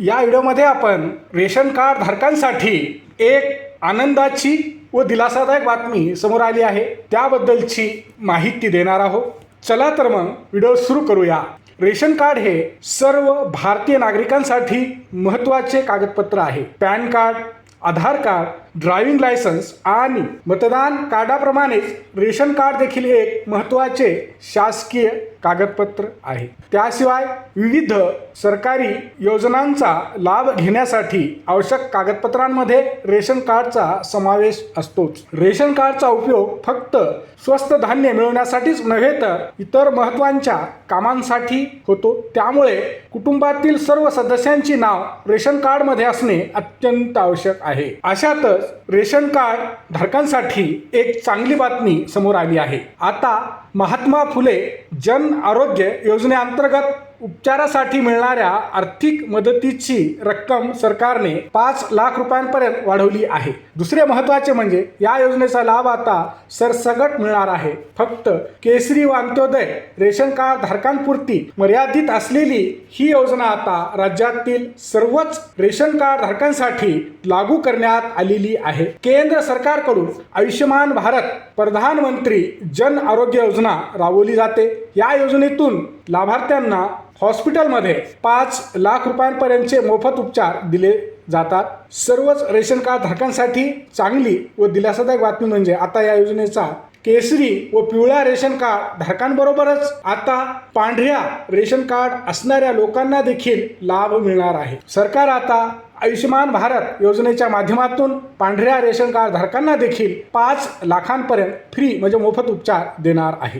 या व्हिडिओमध्ये आपण रेशन कार्ड धारकांसाठी एक आनंदाची व दिलासादायक बातमी समोर आली आहे. त्याबद्दलची माहिती देणार आहोत. चला तर मग व्हिडिओ सुरू करूया. रेशन कार्ड हे सर्व भारतीय नागरिकांसाठी महत्त्वाचे कागदपत्र आहे. PAN card Aadhaar card driving licence आणि मतदान कार्डाप्रमाणेच रेशन कार्ड देखील एक महत्त्वाचे शासकीय कागदपत्र आहे. त्याशिवाय विविध सरकारी योजनांचा लाभ घेण्यासाठी आवश्यक कागदपत्रांमध्ये रेशन कार्डचा समावेश असतोच. रेशन कार्डचा उपयोग फक्त स्वस्त धान्य मिळवण्यासाठीच नव्हे तर इतर महत्त्वाच्या कामांसाठी होतो. त्यामुळे कुटुंबातील सर्व सदस्यांची नाव रेशन कार्डमध्ये असणे अत्यंत आवश्यक आहे. अशातच रेशन कार्ड धारकांसाठी एक चांगली बातमी समोर आली आहे. आता महात्मा फुले जन आरोग्य योजनेअंतर्गत उपचारासाठी मिळणाऱ्या आर्थिक मदतीची रक्कम सरकारने पाच लाख रुपयांपर्यंत वाढवली आहे. दुसरे महत्त्वाचे म्हणजे या योजनेचा लाभ आता सरसगट मिळणार आहे. फक्त केसरी वांतोदय रेशन कार्ड धारकांपुरती मर्यादित असलेली ही योजना आता राज्यातील सर्वच रेशन कार्ड धारकांसाठी लागू करण्यात आलेली आहे. केंद्र सरकारकडून आयुष्यमान भारत प्रधानमंत्री जन आरोग्य योजना राबवली जाते. या योजनेतून लाभार्थ्यांना हॉस्पिटलमध्ये पाच लाख रुपयांपर्यंतचे मोफत उपचार दिले जातात. सर्वच रेशन कार्ड धारकांसाठी चांगली व दिलासादायक बातमी म्हणजे आता या योजनेचा केसरी व पिवळ्या रेशन कार्ड धारकांबरोबरच आता पांढऱ्या रेशन कार्ड असणाऱ्या लोकांना देखील लाभ मिळणार आहे. सरकार आता आयुष्यमान भारत योजनेच्या माध्यमातून पांढऱ्या रेशन कार्ड धारकांना देखील पाच लाखांपर्यंत फ्री म्हणजे मोफत उपचार देणार आहे.